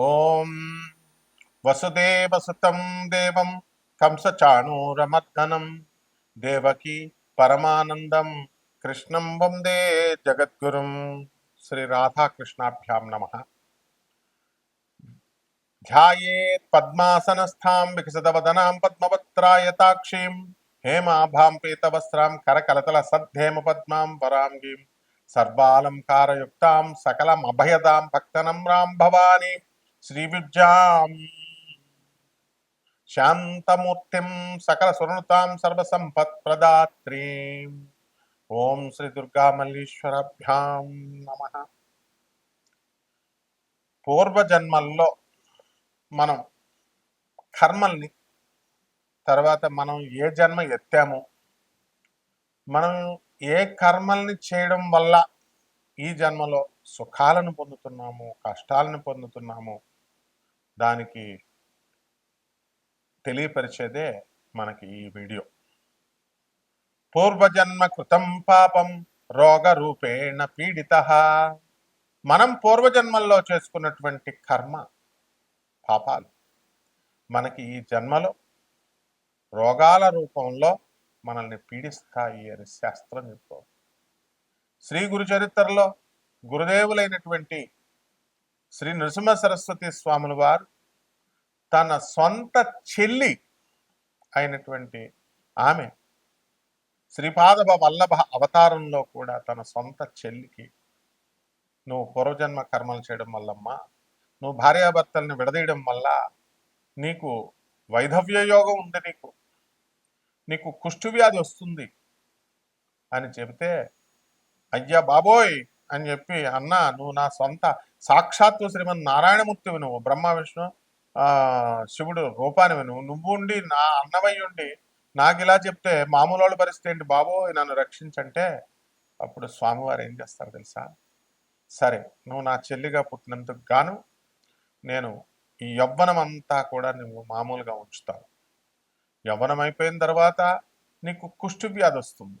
ओम वसुदेव सुतम देव कंस चाणूरमर्दनम देवकी परमानन्दं, कृष्णं वंदे जगद्गुरुं, श्रीराधाकृष्णाभ्यां नमः। ध्यायेत् पद्मासनस्थां विकसितवदनां पद्मवत्रायताक्षीं हेमाभां पीतवस्त्रां करकलतलसद्धेमपद्मां वराङ्गीं सर्वालङ्कारयुक्तां सकलमभयदां भक्तनं रां भवानीं। శ్రీవిద్యాం. శాంతమూర్తిం సకల సురణుతాం సర్వసంపత్ప్రదాత్రీం. ఓం శ్రీ దుర్గా మల్లీశ్వరభ్యాం నమ. పూర్వజన్మల్లో మనం కర్మల్ని తర్వాత మనం ఏ జన్మ ఎత్తాము మనం ఏ కర్మల్ని చేయడం వల్ల ఈ జన్మలో సుఖాలను పొందుతున్నాము కష్టాలను పొందుతున్నాము దానికి తెలియపరిచేదే మనకి ఈ వీడియో. పూర్వజన్మ కృతం పాపం రోగ రూపేణ పీడిత. మనం పూర్వజన్మల్లో చేసుకున్నటువంటి కర్మ పాపాలు. మనకి ఈ జన్మలో రోగాల రూపంలో మనల్ని పీడిస్తాయి అని శాస్త్రం చెప్పుకోవాలి శ్రీ గురు చరిత్రలో గురుదేవులైనటువంటి శ్రీ నృసింహ సరస్వతి స్వాముల వారు తన సొంత చెల్లి అయినటువంటి ఆమె శ్రీపాదభ వల్లభ అవతారంలో కూడా తన సొంత చెల్లికి నువ్వు పూర్వజన్మ కర్మలు చేయడం వల్లమ్మా నువ్వు భార్యాభర్తల్ని విడదీయడం వల్ల నీకు వైధవ్య యోగం ఉంది నీకు. నీకు కుష్టు వ్యాధి వస్తుంది అని చెబితే అయ్యా బాబోయ్ అని చెప్పి అన్న నువ్వు నా సొంత సాక్షాత్తు శ్రీమన్ నారాయణమూర్తివి నువ్వు బ్రహ్మ విష్ణు ఆ శివుడు రూపానివి నువ్వు. నువ్వు ఉండి నా అన్నమై ఉండి నాకు ఇలా చెప్తే మామూలు వాళ్ళ పరిస్థితి ఏంటి బాబో? నన్ను రక్షించంటే అప్పుడు స్వామివారు ఏం చేస్తారు తెలుసా? సరే నువ్వు నా చెల్లిగా పుట్టినందుకు గాను నేను ఈ యవ్వనం అంతా కూడా నువ్వు మామూలుగా ఉంచుతావు యవ్వనం అయిపోయిన తర్వాత నీకు కుష్ఠు వ్యాధి వస్తుంది.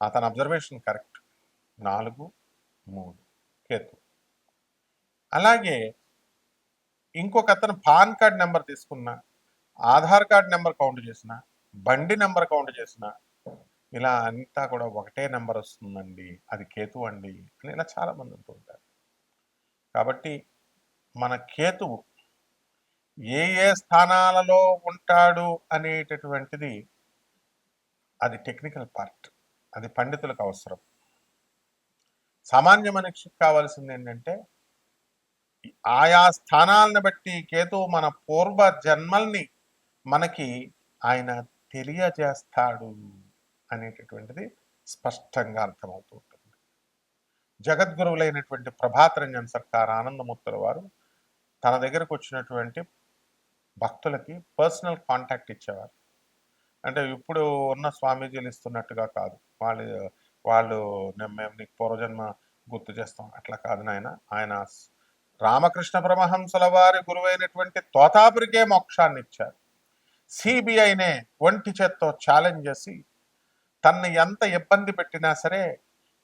అతని అబ్జర్వేషన్ కరెక్ట్ నాలుగు మూడు. కేతు. అలాగే ఇంకొక అతను పాన్ కార్డ్ నెంబర్ తీసుకున్న ఆధార్ కార్డ్ నెంబర్ కౌంట్ చేసిన బండి నెంబర్ కౌంట్ చేసిన ఇలా అంతా కూడా ఒకటే నెంబర్ వస్తుందండి. అది కేతు అండి అని ఇలా చాలా మంది ఉంటారు. కాబట్టి మన కేతువు ఏ ఏ స్థానాలలో ఉంటాడు అనేటటువంటిది అది టెక్నికల్ పార్ట్ అది పండితులకు అవసరం. సామాన్య మనిషికి కావాల్సింది ఏంటంటే ఆయా స్థానాలను బట్టి కేతు మన పూర్వ జన్మల్ని మనకి ఆయన తెలియజేస్తాడు అనేటటువంటిది స్పష్టంగా అర్థమవుతూ ఉంటుంది. జగద్గురువులైనటువంటి ప్రభాతరంజన్ సర్కార్ ఆనందమూర్తుల వారు తన దగ్గరకు వచ్చినటువంటి భక్తులకి పర్సనల్ కాంటాక్ట్ ఇచ్చేవారు. అంటే ఇప్పుడు ఉన్న స్వామీజీలు ఇస్తున్నట్టుగా కాదు. వాళ్ళు వాళ్ళు మేము నీకు పూర్వజన్మ గుర్తు చేస్తాం. అట్లా కాదు నాయన. ఆయన రామకృష్ణ పరమహంసల వారి గురువైనటువంటి తోతాపురికే మోక్షాన్ని ఇచ్చారు సిబిఐనే ఒంటి చేత్తో ఛాలెంజ్ చేసి తన్ని ఎంత ఇబ్బంది పెట్టినా సరే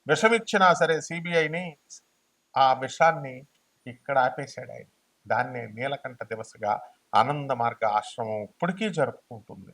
విషమిచ్చినా సరే సిబిఐని ఆ విషాన్ని ఇక్కడ ఆపేశాడు ఆయన. దాన్నే నీలకంఠ దివసగా ఆనంద మార్గ ఆశ్రమం ఇప్పటికీ జరుపుకుంటుంది.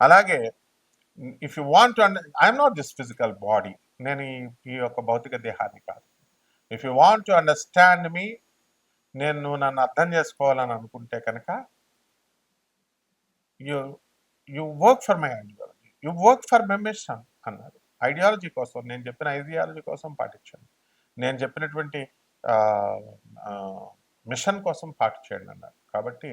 అలాగే if you want under I'm not this physical body నేను ఈ ఈ యొక్క భౌతిక దేహాన్ని కాదు. If you want to understand మీ నేను నువ్వు నన్ను అర్థం చేసుకోవాలని అనుకుంటే కనుక you you work for my ideology you work for my mission అన్నారు. ఐడియాలజీ కోసం నేను చెప్పిన ఐడియాలజీ కోసం పాటించండి. నేను చెప్పినటువంటి మిషన్ కోసం పాటించండి అన్నారు. కాబట్టి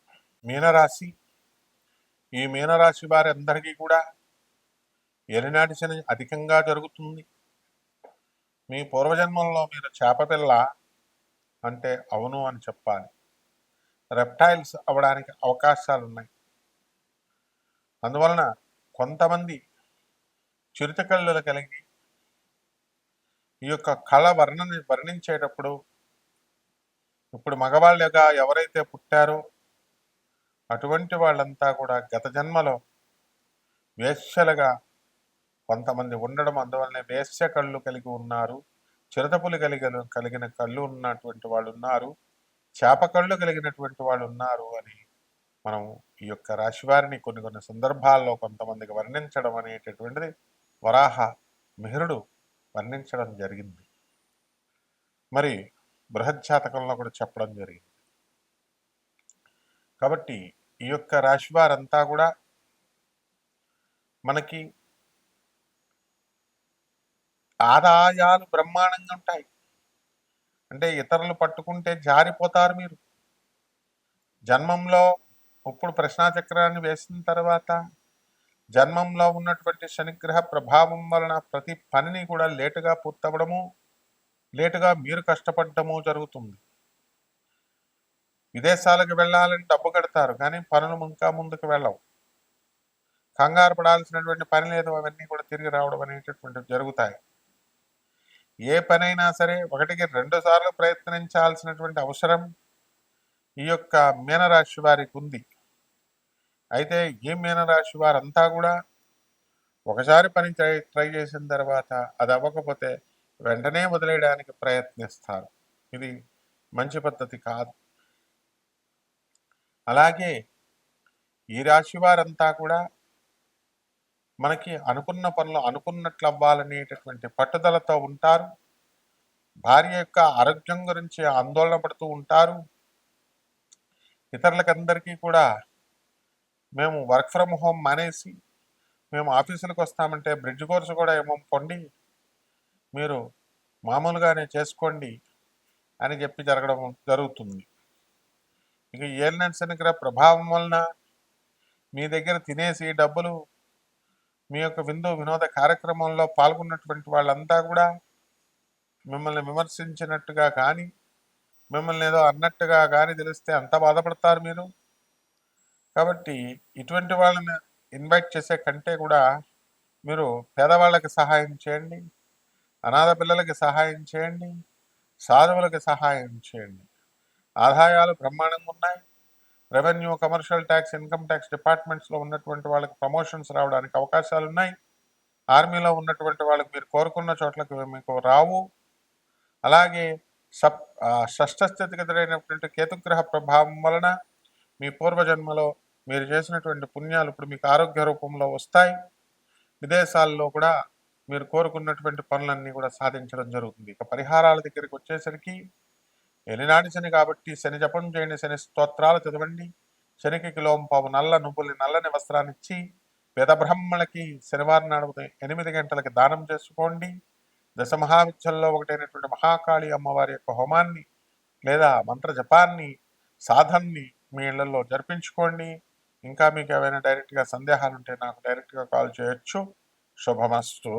మీనరాశి. ఈ మీనరాశి వారి అందరికీ కూడా ఎలినాటి శని అధికంగా జరుగుతుంది. మీ పూర్వజన్మంలో మీరు చేపపిల్ల అంటే అవును అని చెప్పాలి. రెప్టైల్స్ అవడానికి అవకాశాలు ఉన్నాయి అందువలన కొంతమంది చిరుతకల్లులు కలిగి ఈ యొక్క కళ వర్ణ వర్ణించేటప్పుడు ఇప్పుడు మగవాళ్ళుగా ఎవరైతే పుట్టారో అటువంటి వాళ్ళంతా కూడా గత జన్మలో వేశ్యలుగా కొంతమంది ఉండడం అందువల్లనే వేశ్య కళ్ళు కలిగి ఉన్నారు చిరతపులు కలిగిన కలిగిన కళ్ళు ఉన్నటువంటి వాళ్ళు ఉన్నారు చేప కళ్ళు కలిగినటువంటి వాళ్ళు ఉన్నారు అని మనం ఈ యొక్క రాశివారిని కొన్ని కొన్ని సందర్భాల్లో కొంతమందికి వర్ణించడం అనేటటువంటిది వరాహ మిహిరుడు వర్ణించడం జరిగింది. మరి బృహజ్జాతకంలో కూడా చెప్పడం జరిగింది. కాబట్టి ఈ యొక్క రాశివారంతా కూడా మనకి ఆదాయాలు బ్రహ్మాండంగా ఉంటాయి. అంటే ఇతరులు పట్టుకుంటే జారిపోతారు మీరు. జన్మంలో ఇప్పుడు ప్రశ్నాచక్రాన్ని వేసిన తర్వాత జన్మంలో ఉన్నటువంటి శనిగ్రహ ప్రభావం వలన ప్రతి పనిని కూడా లేటుగా పూర్తవడము లేటుగా మీరు కష్టపడటము జరుగుతుంది. విదేశాలకు వెళ్ళాలని డబ్బు కడతారు కానీ పనులు ఇంకా ముందుకు వెళ్ళవు. కంగారు పడాల్సినటువంటి పని లేదు అవన్నీ కూడా తిరిగి రావడం అనేటటువంటివి జరుగుతాయి. ఏ పనైనా సరే ఒకటికి రెండు సార్లు ప్రయత్నించాల్సినటువంటి అవసరం ఈ యొక్క మీనరాశి వారికి ఉంది. అయితే ఈ మీనరాశి వారంతా కూడా ఒకసారి పని ట్రై ట్రై చేసిన తర్వాత అది అవ్వకపోతే వెంటనే వదిలేయడానికి ప్రయత్నిస్తారు. ఇది మంచి పద్ధతి కాదు. అలాగే ఈ రాశి వారంతా కూడా మనకి అనుకున్న పనులు అనుకున్నట్లు అవ్వాలనేటటువంటి పట్టుదలతో ఉంటారు. భార్య యొక్క ఆరోగ్యం గురించి ఆందోళన పడుతూ ఉంటారు. ఇతరులకందరికీ కూడా మేము వర్క్ ఫ్రమ్ హోమ్ మానేసి మేము ఆఫీసులకు వస్తామంటే బ్రిడ్జ్ కోర్సు కూడా ఏమో పొండి మీరు మామూలుగానే చేసుకోండి అని చెప్పి జరగడం జరుగుతుంది. ఇక ఏలినట్ శనిగ్రహ ప్రభావం వలన మీ దగ్గర తినేసి డబ్బులు మీ యొక్క విందు వినోద కార్యక్రమంలో పాల్గొన్నటువంటి వాళ్ళంతా కూడా మిమ్మల్ని విమర్శించినట్టుగా కానీ మిమ్మల్ని ఏదో అన్నట్టుగా కానీ తెలిస్తే అంత బాధపడతారు మీరు. కాబట్టి ఇటువంటి వాళ్ళని ఇన్వైట్ చేసే కంటే కూడా మీరు పేదవాళ్ళకి సహాయం చేయండి అనాథ పిల్లలకి సహాయం చేయండి సాధువులకి సహాయం చేయండి. ఆదాయాలు బ్రహ్మాండంగా ఉన్నాయి. Revenue commercial tax income tax డిపార్ట్మెంట్స్లో ఉన్నటువంటి వాళ్ళకి ప్రమోషన్స్ రావడానికి అవకాశాలు ఉన్నాయి. ఆర్మీలో ఉన్నటువంటి వాళ్ళకి మీరు కోరుకున్న చోట్లకి మీకు రావు. అలాగే సప్ ఆ, కేతుగ్రహ ప్రభావం వలన మీ పూర్వజన్మలో మీరు చేసినటువంటి పుణ్యాలు ఇప్పుడు మీకు ఆరోగ్య రూపంలో వస్తాయి. విదేశాల్లో కూడా మీరు కోరుకున్నటువంటి పనులన్నీ కూడా సాధించడం జరుగుతుంది. ఇక పరిహారాల దగ్గరికి వచ్చేసరికి ఎలినాటి శని కాబట్టి శని జపం చేయండి శని స్తోత్రాలు చదవండి. శనికి కిలోం పావు నల్ల నువ్వుల్ని నల్లని వస్త్రాన్నిచ్చి ఇచ్చి శనివారం నాడు ఎనిమిది గంటలకి దానం చేసుకోండి. దశ మహావిద్యల్లో ఒకటైనటువంటి మహాకాళి అమ్మవారి యొక్క హోమాన్ని లేదా మంత్ర జపాన్ని సాధన్ని మీ ఇళ్ళలో జరిపించుకోండి. ఇంకా మీకు ఏమైనా డైరెక్ట్గా సందేహాలు ఉంటే నాకు డైరెక్ట్గా కాల్ చేయొచ్చు. శుభమస్తు.